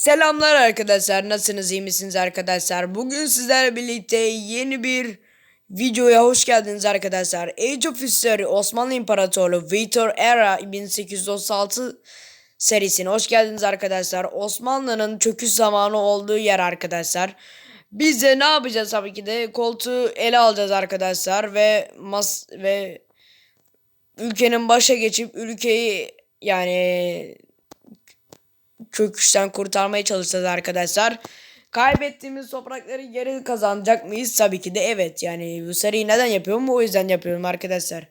Selamlar arkadaşlar. Nasılsınız? iyi misiniz arkadaşlar? Bugün sizlerle birlikte yeni bir videoya hoş geldiniz arkadaşlar. Age of History Osmanlı İmparatorluğu Victor Era 1836 serisine hoş geldiniz arkadaşlar. Osmanlı'nın çöküş zamanı olduğu yer arkadaşlar. Biz de ne yapacağız tabii ki de koltuğu ele alacağız arkadaşlar ve mas ve ülkenin başa geçip ülkeyi yani çöküşten kurtarmaya çalışacağız arkadaşlar. Kaybettiğimiz toprakları geri kazanacak mıyız? Tabii ki de evet. Yani bu seriyi neden yapıyorum? O yüzden yapıyorum arkadaşlar.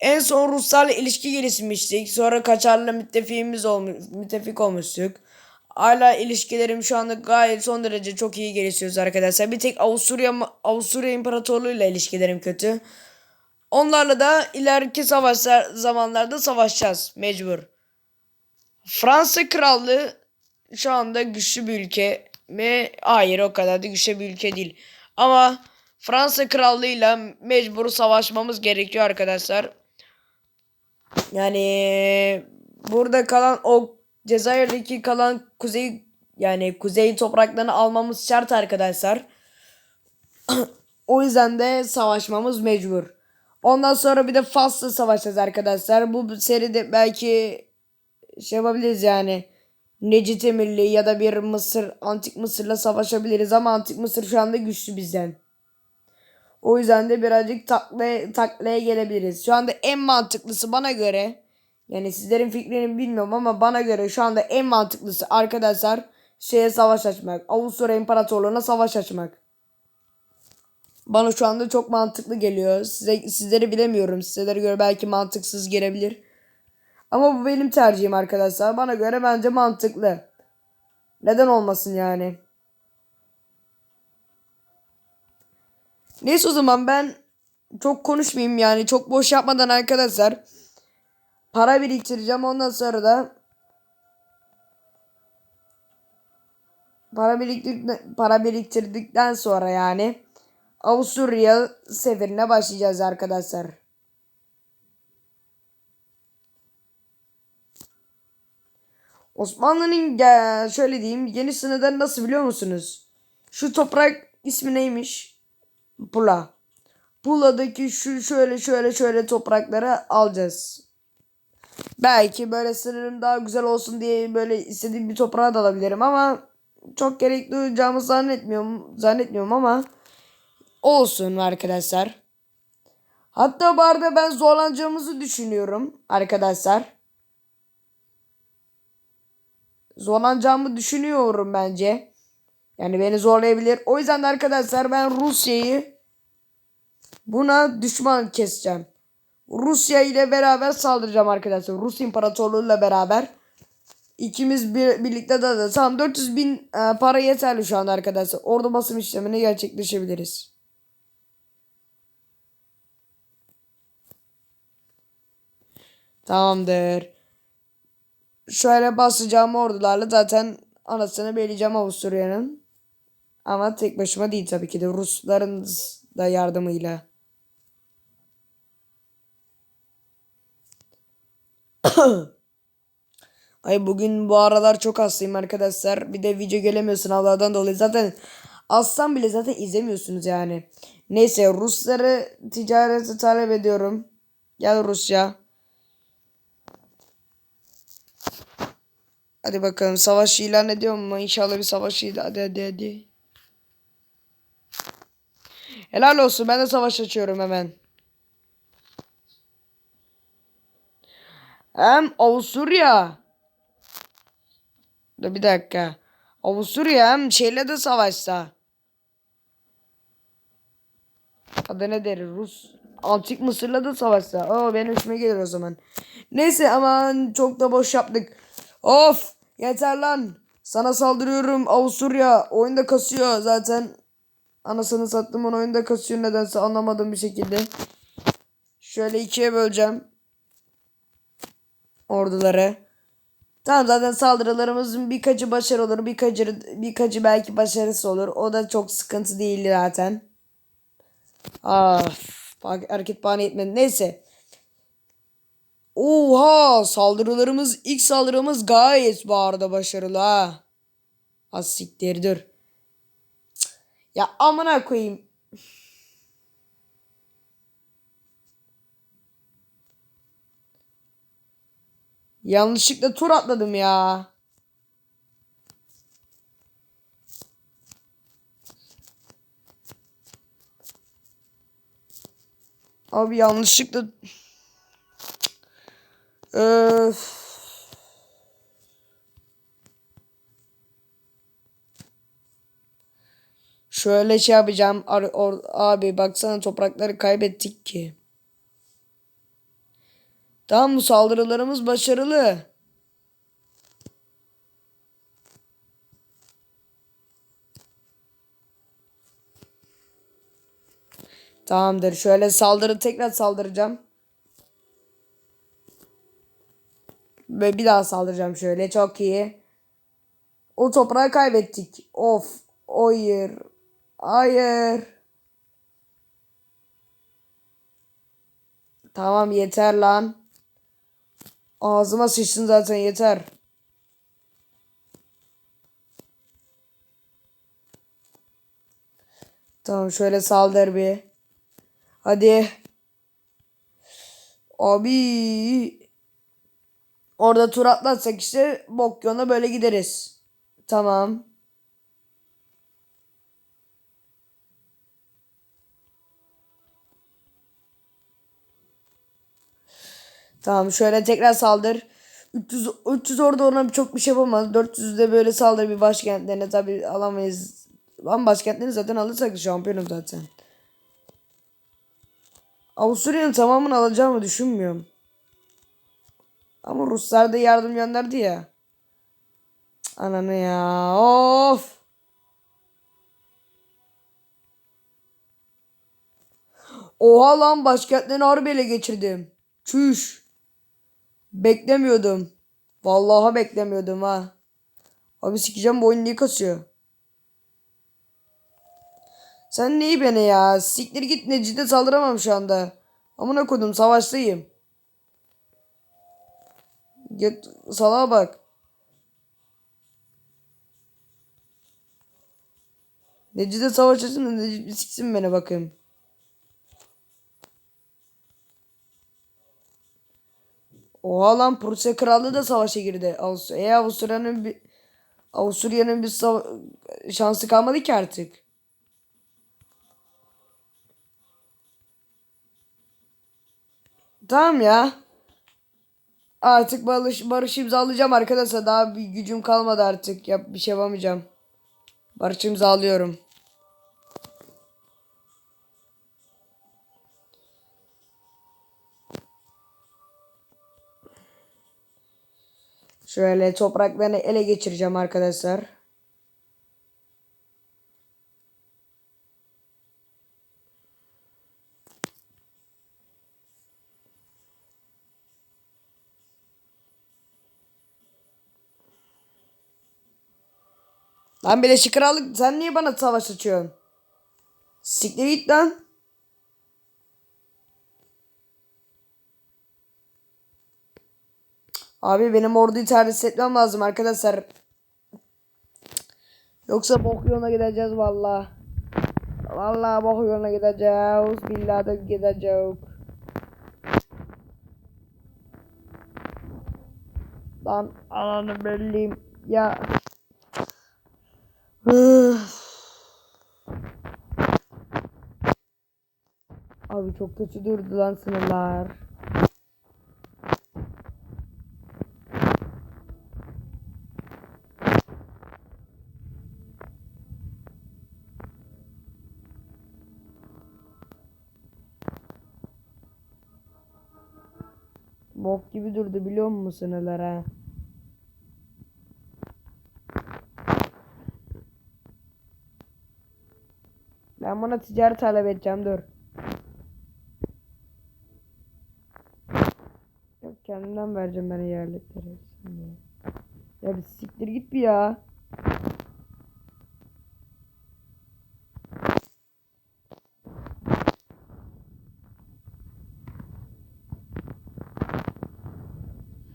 En son Ruslarla ilişki gelişmiştik. Sonra Kaçar'la müttefiğimiz olmuş, müttefik olmuştuk. Hala ilişkilerim şu anda gayet son derece çok iyi gelişiyoruz arkadaşlar. Bir tek Avusturya Avusturya İmparatorluğu ile ilişkilerim kötü. Onlarla da ileriki savaşlar zamanlarda savaşacağız mecbur. Fransa Krallığı şu anda güçlü bir ülke mi? Hayır o kadar da güçlü bir ülke değil. Ama Fransa Krallığı'yla mecbur savaşmamız gerekiyor arkadaşlar. Yani burada kalan o Cezayir'deki kalan kuzey yani kuzey topraklarını almamız şart arkadaşlar. o yüzden de savaşmamız mecbur. Ondan sonra bir de Fas'la savaşacağız arkadaşlar. Bu seride belki şey yapabiliriz yani. Necit Emirli ya da bir Mısır, Antik Mısır'la savaşabiliriz ama Antik Mısır şu anda güçlü bizden. O yüzden de birazcık takla, taklaya gelebiliriz. Şu anda en mantıklısı bana göre yani sizlerin fikrini bilmiyorum ama bana göre şu anda en mantıklısı arkadaşlar şeye savaş açmak. Avusturya İmparatorluğu'na savaş açmak. Bana şu anda çok mantıklı geliyor. Size, sizleri bilemiyorum. Sizlere göre belki mantıksız gelebilir. Ama bu benim tercihim arkadaşlar. Bana göre bence mantıklı. Neden olmasın yani? Neyse o zaman ben çok konuşmayayım yani çok boş yapmadan arkadaşlar para biriktireceğim ondan sonra da para biriktirdikten, para biriktirdikten sonra yani Avusturya seferine başlayacağız arkadaşlar. Osmanlı'nın şöyle diyeyim yeni sınırları nasıl biliyor musunuz? Şu toprak ismi neymiş? Pula. Pula'daki şu şöyle şöyle şöyle toprakları alacağız. Belki böyle sınırım daha güzel olsun diye böyle istediğim bir toprağa da alabilirim ama çok gerekli olacağımı zannetmiyorum, zannetmiyorum ama olsun arkadaşlar. Hatta bu arada ben zorlanacağımızı düşünüyorum arkadaşlar. Zorlanacağımı düşünüyorum bence. Yani beni zorlayabilir. O yüzden de arkadaşlar ben Rusya'yı buna düşman keseceğim. Rusya ile beraber saldıracağım arkadaşlar. Rus İmparatorluğu ile beraber. İkimiz bir, birlikte de, tamam 400 bin e, para yeterli şu anda arkadaşlar. Ordu basım işlemini gerçekleşebiliriz. Tamamdır. Şöyle basacağım ordularla zaten anasını belirleyeceğim Avusturya'nın. Ama tek başıma değil tabii ki de Rusların da yardımıyla. Ay bugün bu aralar çok hastayım arkadaşlar. Bir de video gelemiyor sınavlardan dolayı. Zaten alsam bile zaten izlemiyorsunuz yani. Neyse Rusları ticareti talep ediyorum. Gel Rusya. Hadi bakalım savaş ilan ediyor mu? İnşallah bir savaş ilan. Hadi hadi hadi. Helal olsun ben de savaş açıyorum hemen. Hem Avusturya. Dur bir dakika. Avusturya hem şeyle de savaşsa. Adı ne deri? Rus. Antik Mısır'la da savaşsa. Oo benim işime gelir o zaman. Neyse aman çok da boş yaptık. Of yeter lan. Sana saldırıyorum Avusturya. Oyunda kasıyor zaten. Anasını sattım onu oyunda kasıyor nedense anlamadığım bir şekilde. Şöyle ikiye böleceğim. Orduları. Tamam zaten saldırılarımızın birkaçı başarı olur. Birkaçı, birkaçı belki başarısı olur. O da çok sıkıntı değil zaten. Ah, hareket bahane etmedi. Neyse. Oha saldırılarımız ilk saldırımız gayet bu başarılı ha. Az dur. Ya amına koyayım. Yanlışlıkla tur atladım ya. Abi yanlışlıkla Öf. Şöyle şey yapacağım. Ar- or- abi baksana toprakları kaybettik ki. Tamam bu saldırılarımız başarılı. Tamamdır. Şöyle saldırı tekrar saldıracağım. Ve bir daha saldıracağım şöyle. Çok iyi. O toprağı kaybettik. Of. Hayır. Hayır. Tamam yeter lan. Ağzıma sıçtın zaten yeter. Tamam şöyle saldır bir. Hadi. Abi. Orada tur atlatsak işte bok yoluna böyle gideriz. Tamam. Tamam şöyle tekrar saldır. 300, 300 orada ona çok bir şey yapamaz. 400'de böyle saldır bir başkentlerine tabi alamayız. Lan başkentlerini zaten alırsak şampiyonum zaten. Avusturya'nın tamamını alacağımı düşünmüyorum. Ama Ruslar da yardım gönderdi ya. Cık, Ananı ya. Of. Oha lan başkentlerini harbi ele geçirdim. Çüş. Beklemiyordum. Vallahi beklemiyordum ha. Abi sikeceğim bu oyun niye kasıyor? Sen neyi beni ya? Siktir git Necide saldıramam şu anda. Amına koydum savaştayım. Git salağa bak. Necide savaş açsın da Necide siksin beni bakayım. Oha lan Prusya Krallığı da savaşa girdi. Avust e Avusturya'nın bir Avusturya'nın bir şansı kalmadı ki artık. Tamam ya. Artık barış, barış imzalayacağım arkadaşlar. Daha bir gücüm kalmadı artık. Yap bir şey yapamayacağım. Barış imzalıyorum. Şöyle topraklarını ele geçireceğim arkadaşlar. Lan Birleşik Krallık sen niye bana savaş açıyorsun? Siktir git lan. Abi benim orduyu terhis etmem lazım arkadaşlar. Yoksa bok yoluna gideceğiz valla. Valla bok yoluna gideceğiz. Billahi de gideceğiz. Lan ananı belliyim. Ya. Abi çok kötü durdu lan sınırlar. Bok gibi durdu biliyor musun sınırlar ha? Ben buna ticaret talep edeceğim dur. Kendimden vereceğim ben eyaletleri. Ya bir siktir git bir ya.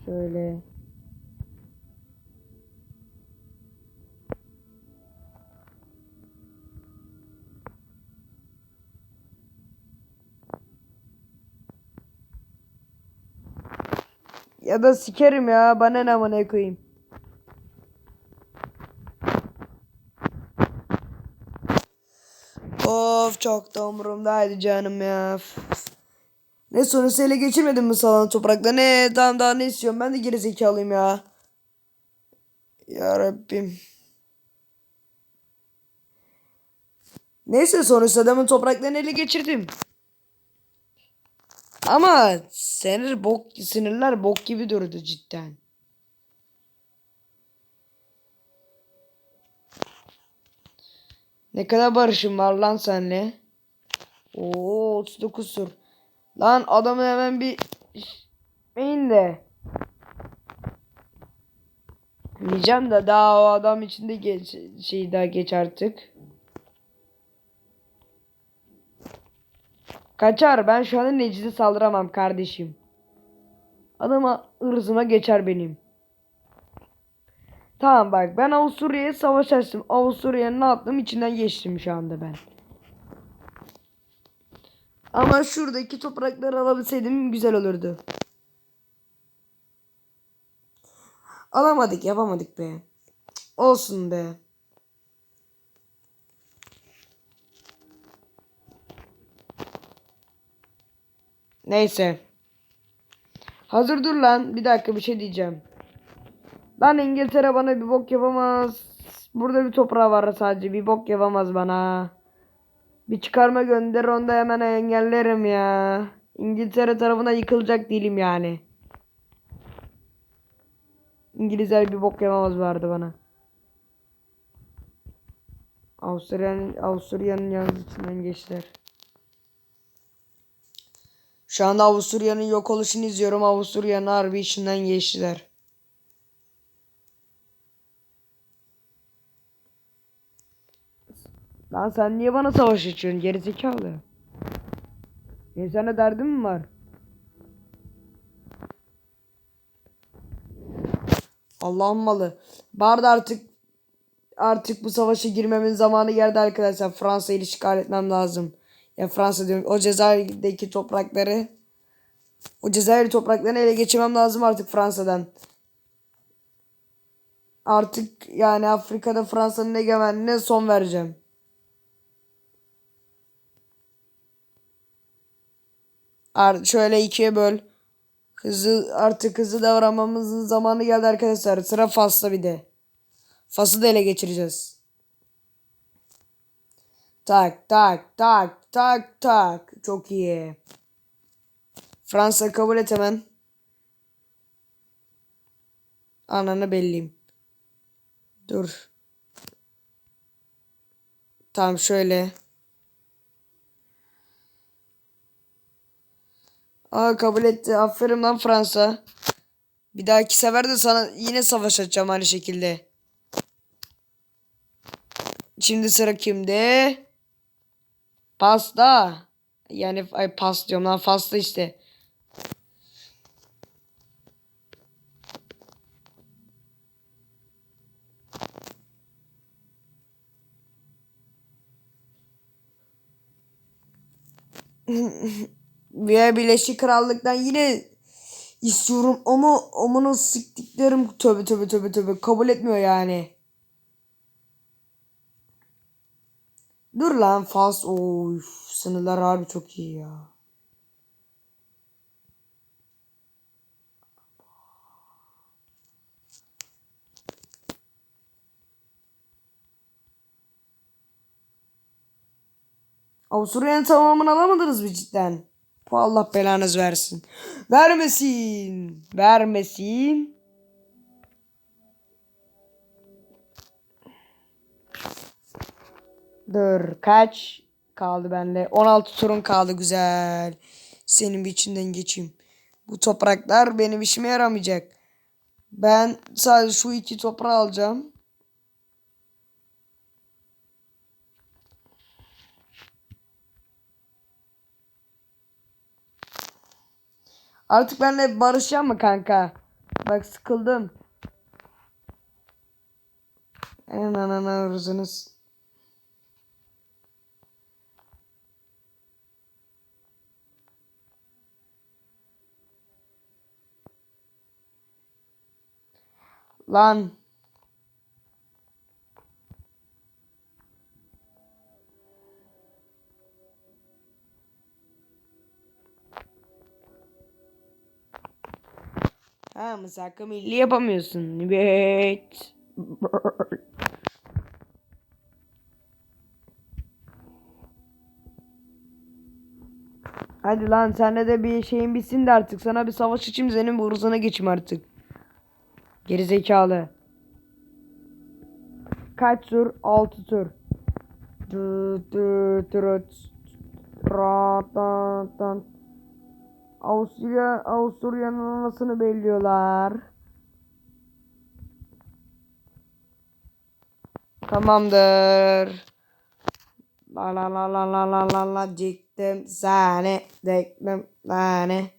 Şöyle. Ya da sikerim ya. Bana ne amına koyayım. Of çok da umurumdaydı canım ya. Ne sonuçta ele geçirmedin mi salon topraklarını? Ne tamam daha ne istiyorum ben de geri zekalıyım ya. Ya Rabbim. Neyse sonuçta adamın topraklarını ele geçirdim. Ama sinir bok sinirler bok gibi durdu cidden. Ne kadar barışım var lan senle? Oo 39 tur. Lan adamı hemen bir Beyin de. Diyeceğim de daha o adam içinde geç, şey daha geç artık. Kaçar ben şu an Neciz'e saldıramam kardeşim. Adama ırzıma geçer benim. Tamam bak ben Avusturya'ya savaş açtım. Avusturya'nın ne yaptım içinden geçtim şu anda ben. Ama şuradaki toprakları alabilseydim güzel olurdu. Alamadık yapamadık be. Olsun be. Neyse. Hazır dur lan. Bir dakika bir şey diyeceğim. Lan İngiltere bana bir bok yapamaz. Burada bir toprağı var sadece. Bir bok yapamaz bana. Bir çıkarma gönder onu da hemen engellerim ya. İngiltere tarafına yıkılacak değilim yani. İngilizler bir bok yapamaz vardı bana. Avusturya'nın Avusturya'nın içinden geçtiler. Şu anda Avusturya'nın yok oluşunu izliyorum. Avusturya'nın harbi içinden geçtiler. Lan sen niye bana savaş açıyorsun gerizekalı? Benim sana derdim mi var? Allah'ın malı. Barda artık artık bu savaşa girmemin zamanı geldi arkadaşlar. Fransa'yı işgal etmem lazım. Ya Fransa diyorum. O Cezayir'deki toprakları o Cezayir topraklarını ele geçirmem lazım artık Fransa'dan. Artık yani Afrika'da Fransa'nın egemenliğine son vereceğim. Art şöyle ikiye böl. Hızlı artık hızlı davranmamızın zamanı geldi arkadaşlar. Sıra Fas'ta bir de. Fas'ı da ele geçireceğiz. Tak tak tak tak tak. Çok iyi. Fransa kabul et hemen. Ananı belliyim. Dur. Tamam şöyle. Aa kabul etti. Aferin lan Fransa. Bir dahaki sefer de sana yine savaş açacağım aynı şekilde. Şimdi sıra kimde? Pasta. Yani ay pas diyorum lan pasta işte. Veya Birleşik Krallık'tan yine istiyorum ama amına siktiklerim töbe töbe töbe töbe kabul etmiyor yani. Dur lan Fas. Oy, sınırlar harbi çok iyi ya. Avusturya'nın tamamını alamadınız mı cidden? Allah belanız versin. Vermesin. Vermesin. Dur kaç kaldı bende? 16 turun kaldı güzel. Senin bir içinden geçeyim. Bu topraklar benim işime yaramayacak. Ben sadece şu iki toprağı alacağım. Artık benimle barışacağım mı kanka? Bak sıkıldım. En anana hırzınız. Lan. Ha mısaka milli yapamıyorsun. Evet. Hadi lan senle de bir şeyin bitsin de artık. Sana bir savaş için senin bu hırsına geçeyim artık. Geri zekalı. Kaç tur? 6 tur. Avusturya Avusturya'nın anasını belliyorlar. Tamamdır. La la la la la la la la diktim seni diktim seni.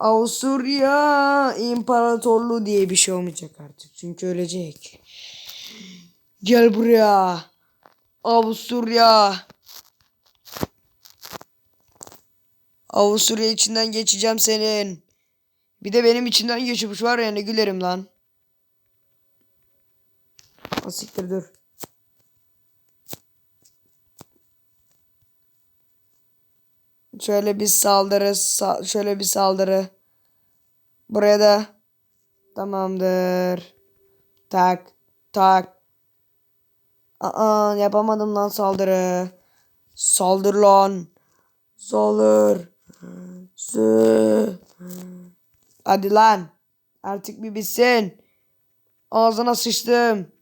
Avusturya İmparatorluğu diye bir şey olmayacak artık. Çünkü ölecek. Gel buraya. Avusturya. Avusturya içinden geçeceğim senin. Bir de benim içinden geçmiş var ya ne gülerim lan. Asiktir dur. Şöyle bir saldırı, sa- şöyle bir saldırı. Buraya da tamamdır. Tak, tak. Aa, yapamadım lan saldırı. Saldır lan. Saldır. Sı. Hadi lan. Artık bir bitsin. Ağzına sıçtım.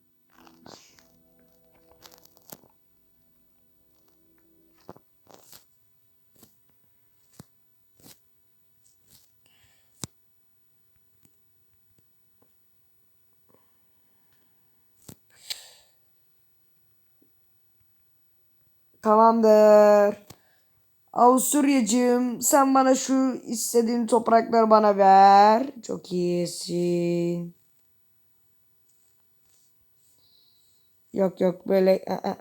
Tamamdır. Avusturyacığım sen bana şu istediğin toprakları bana ver. Çok iyisin. Yok yok böyle e, e,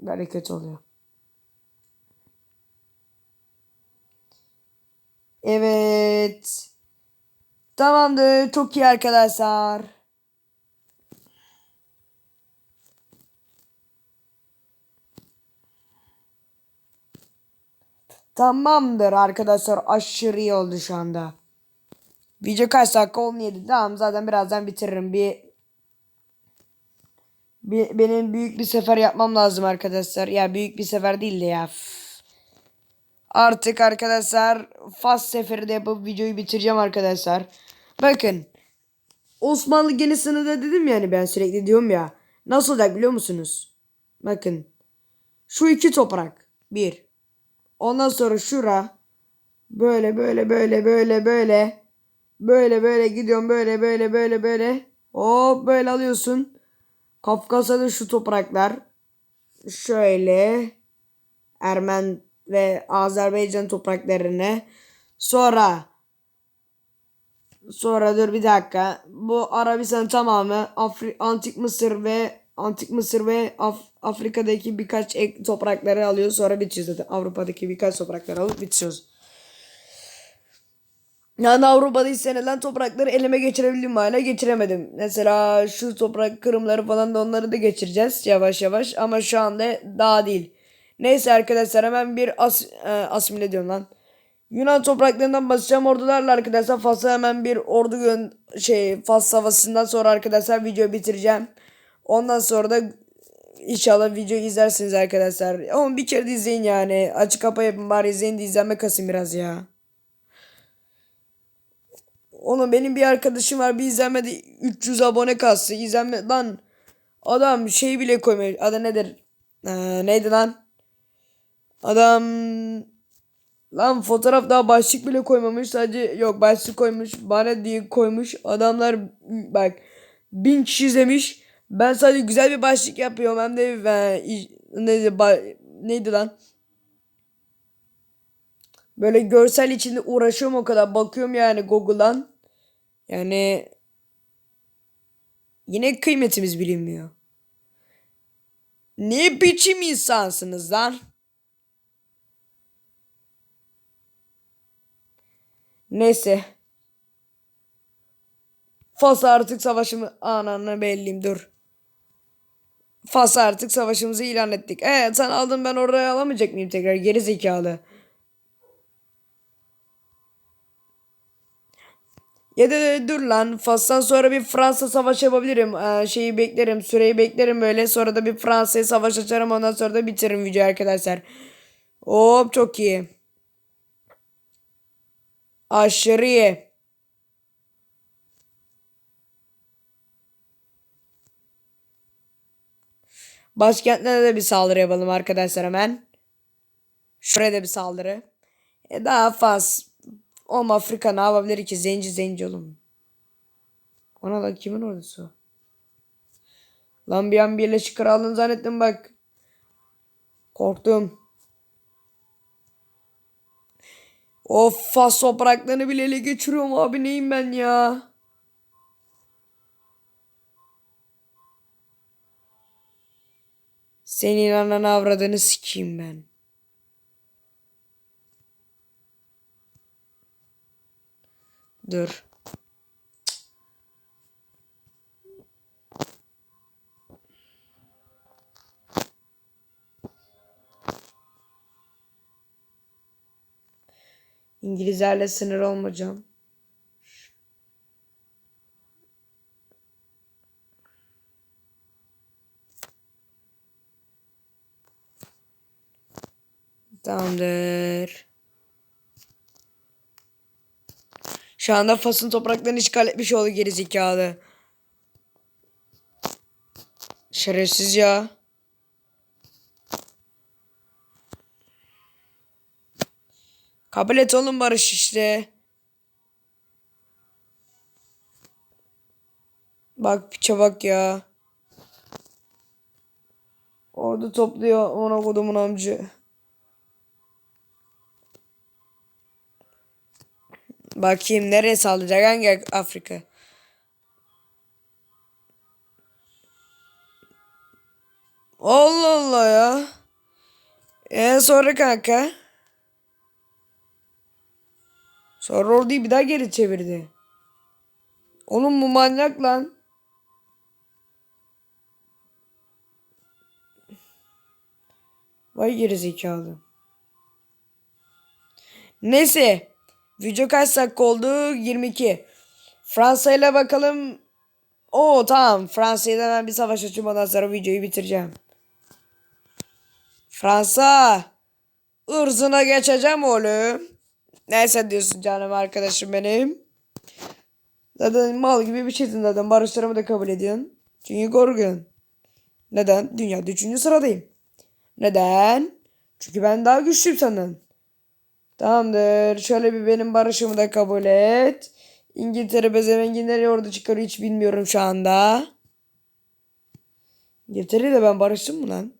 böyle kötü oluyor. Evet. Tamamdır. Çok iyi arkadaşlar. Tamamdır arkadaşlar. Aşırı iyi oldu şu anda. Video kaç dakika? 17. Tamam zaten birazdan bitiririm. Bir, bir benim büyük bir sefer yapmam lazım arkadaşlar. Ya büyük bir sefer değil de ya. Artık arkadaşlar fast seferi de yapıp videoyu bitireceğim arkadaşlar. Bakın. Osmanlı genisini de dedim yani ben sürekli diyorum ya. Nasıl olacak biliyor musunuz? Bakın. Şu iki toprak. Bir. Ondan sonra şura. Böyle böyle böyle böyle böyle. Böyle böyle gidiyorum böyle böyle böyle böyle. Hop böyle alıyorsun. Kafkasya'da şu topraklar. Şöyle. Ermen ve Azerbaycan topraklarını. Sonra. Sonra dur bir dakika. Bu Arabistan tamamı Afri Antik Mısır ve Antik Mısır ve Af Afrika'daki birkaç ek toprakları alıyor sonra bitiyoruz zaten. Avrupa'daki birkaç toprakları alıp bitiyoruz. Yani Avrupa'da istenilen toprakları elime geçirebildim hala geçiremedim. Mesela şu toprak kırımları falan da onları da geçireceğiz yavaş yavaş ama şu anda daha değil. Neyse arkadaşlar hemen bir as, e, asimile diyorum lan. Yunan topraklarından basacağım ordularla arkadaşlar Fas'a hemen bir ordu gön şey Fas savaşından sonra arkadaşlar videoyu bitireceğim. Ondan sonra da inşallah videoyu izlersiniz arkadaşlar. Ama bir kere de izleyin yani. Açık kapa yapın bari izleyin de izlenme kasın biraz ya. Oğlum benim bir arkadaşım var bir izlenmede 300 abone kastı. İzlenme lan adam şey bile koymuyor. Adı nedir? Ee, neydi lan? Adam lan fotoğraf daha başlık bile koymamış. Sadece yok başlık koymuş. Bana diye koymuş. Adamlar bak bin kişi izlemiş. Ben sadece güzel bir başlık yapıyorum. Hem de e, neydi, ba, neydi lan? Böyle görsel içinde uğraşıyorum o kadar. Bakıyorum yani Google'dan. Yani yine kıymetimiz bilinmiyor. Ne biçim insansınız lan? Neyse. Fas artık savaşımı ananı belliyim dur. Fas artık savaşımızı ilan ettik. Evet sen aldın ben oraya alamayacak mıyım tekrar geri zekalı. Ya da dur lan Fas'tan sonra bir Fransa savaşı yapabilirim. Ee, şeyi beklerim süreyi beklerim böyle sonra da bir Fransa'ya savaş açarım ondan sonra da bitiririm videoyu arkadaşlar. Hop çok iyi. Aşırı iyi. Başkentine de bir saldırı yapalım arkadaşlar hemen. Şuraya da bir saldırı. E daha faz. Oğlum Afrika ne yapabilir ki? Zenci zenci oğlum. Ona da kimin ordusu? Lan bir an Birleşik Krallığını zannettim bak. Korktum. Of Fas topraklarını bile ele geçiriyorum abi neyim ben ya. Senin ananı avradını sikeyim ben. Dur. İngilizlerle sınır olmayacağım. Tamamdır. Şu anda Fas'ın topraklarını işgal etmiş oldu gerizekalı. Şerefsiz ya. Kabul et oğlum barış işte. Bak piçe bak ya. Orada topluyor ona kodumun amcı. Bakayım nereye saldıracak hangi Afrika? Allah Allah ya. E sonra kanka. Sonra orayı bir daha geri çevirdi. Oğlum bu manyak lan. Vay gerizekalı. Neyse. Video kaç dakika oldu? 22. Fransa ile bakalım. Oo tamam. Fransa'ya da ben bir savaş açayım ondan sonra videoyu bitireceğim. Fransa. ırzına geçeceğim oğlum. Neyse diyorsun canım arkadaşım benim. Zaten mal gibi bir şeysin zaten. Barışlarımı da kabul ediyorsun. Çünkü korkun. Neden? Dünyada üçüncü sıradayım. Neden? Çünkü ben daha güçlüyüm senden. Tamamdır. Şöyle bir benim barışımı da kabul et. İngiltere bezemengi nereye orada çıkarıyor hiç bilmiyorum şu anda. İngiltere de ben barıştım mı lan?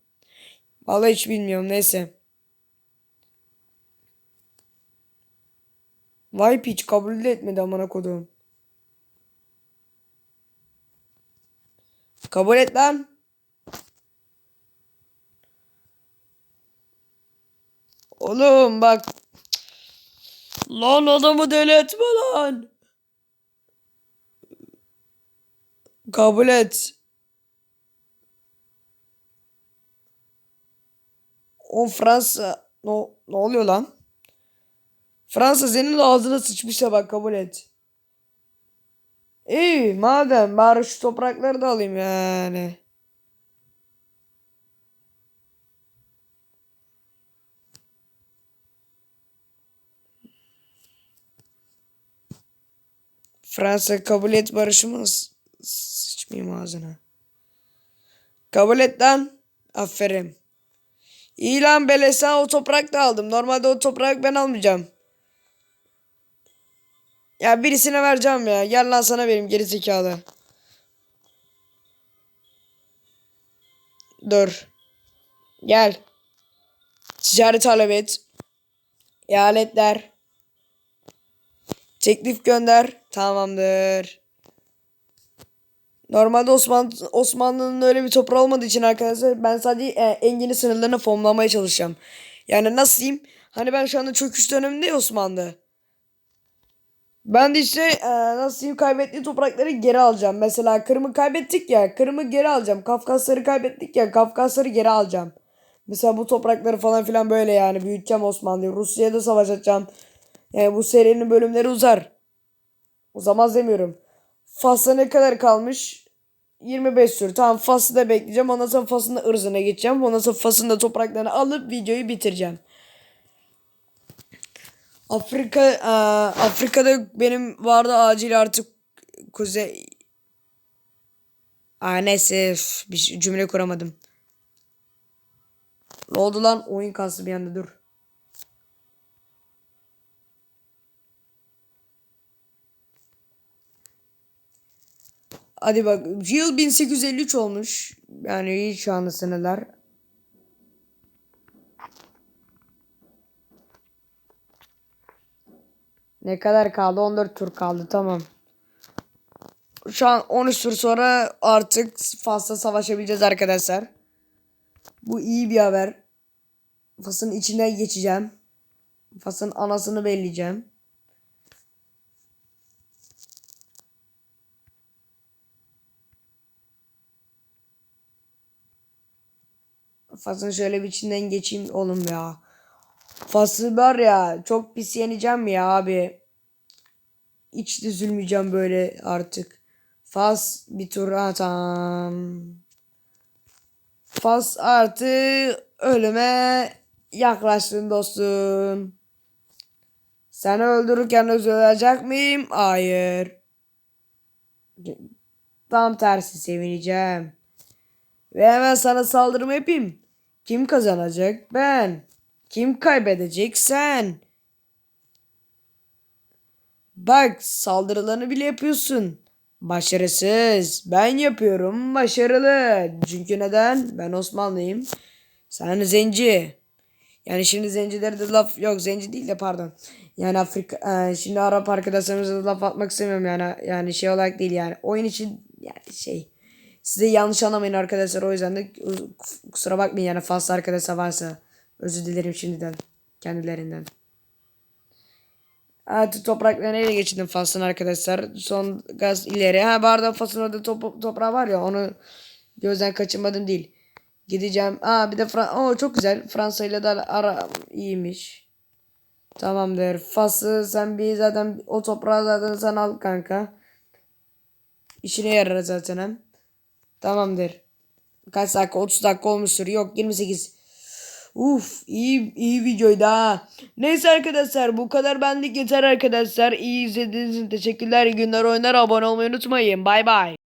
Vallahi hiç bilmiyorum neyse. Vay piç kabul de etmedi amına kodum. Kabul et lan. Oğlum bak. Lan adamı deli etme lan. Kabul et. O Fransa. Ne, ne oluyor lan? Fransa senin ağzına sıçmışsa bak kabul et. İyi madem bari şu toprakları da alayım yani. Fransa kabul et barışımı sıçmayayım ağzına. Kabul et lan. Aferin. İyi lan bele sen o toprak da aldım. Normalde o toprak ben almayacağım. Ya birisine vereceğim ya. Gel lan sana vereyim geri zekalı. Dur. Gel. Ticaret talep et. İhaletler. Teklif gönder. Tamamdır. Normalde Osman Osmanlı'nın öyle bir toprağı olmadığı için arkadaşlar ben sadece e, engini sınırlarını formlamaya çalışacağım. Yani nasıl diyeyim? Hani ben şu anda çöküş döneminde Osmanlı. Ben de işte e, nasıl diyeyim kaybettiği toprakları geri alacağım. Mesela Kırım'ı kaybettik ya. Kırım'ı geri alacağım. Kafkasları kaybettik ya. Kafkasları geri alacağım. Mesela bu toprakları falan filan böyle yani büyüteceğim Osmanlı'yı. Rusya'ya da savaş açacağım. Yani bu serinin bölümleri uzar. Uzamaz demiyorum. Fas'a ne kadar kalmış? 25 tur. Tamam Fas'ı da bekleyeceğim. Ondan sonra Fas'ın da ırzına geçeceğim. Ondan sonra Fas'ın da topraklarını alıp videoyu bitireceğim. Afrika aa, Afrika'da benim vardı acil artık kuzey Aa, neyse bir cümle kuramadım. Ne oldu lan? Oyun kastı bir anda dur. Hadi bak yıl 1853 olmuş. Yani iyi şu anda seneler. Ne kadar kaldı? 14 tur kaldı. Tamam. Şu an 13 tur sonra artık Fas'ta savaşabileceğiz arkadaşlar. Bu iyi bir haber. Fas'ın içinden geçeceğim. Fas'ın anasını belleyeceğim. Fas'ın şöyle bir içinden geçeyim oğlum ya. Fas'ı var ya çok pis yeneceğim ya abi. Hiç de üzülmeyeceğim böyle artık. Fas bir tur atam. Fas artık ölüme yaklaştın dostum. Seni öldürürken üzülecek miyim? Hayır. Tam tersi sevineceğim. Ve hemen sana saldırımı yapayım. Kim kazanacak? Ben. Kim kaybedecek? Sen. Bak saldırılarını bile yapıyorsun. Başarısız. Ben yapıyorum başarılı. Çünkü neden? Ben Osmanlıyım. Sen zenci. Yani şimdi zencilere de laf yok zenci değil de pardon. Yani Afrika e, şimdi Arap arkadaşlarımıza da laf atmak istemiyorum yani yani şey olarak değil yani oyun için yani şey size yanlış anlamayın arkadaşlar o yüzden de kusura bakmayın yani fazla arkadaşlar varsa özür dilerim şimdiden kendilerinden. Evet topraklarını ele geçirdim Fas'ın arkadaşlar. Son gaz ileri. Ha barda Fas'ın orada top, toprağı var ya onu gözden kaçırmadım değil. Gideceğim. Aa bir de Fran Oo, çok güzel. Fransa ile de ara iyiymiş. Tamamdır. Fas'ı sen bir zaten o toprağı zaten sen al kanka. İşine yarar zaten hem. Tamamdır. Kaç dakika? 30 dakika olmuştur. Yok 28. Uf iyi iyi videoydu ha. Neyse arkadaşlar bu kadar benlik yeter arkadaşlar. İyi izlediğiniz için teşekkürler. İyi günler oynar abone olmayı unutmayın. Bay bay.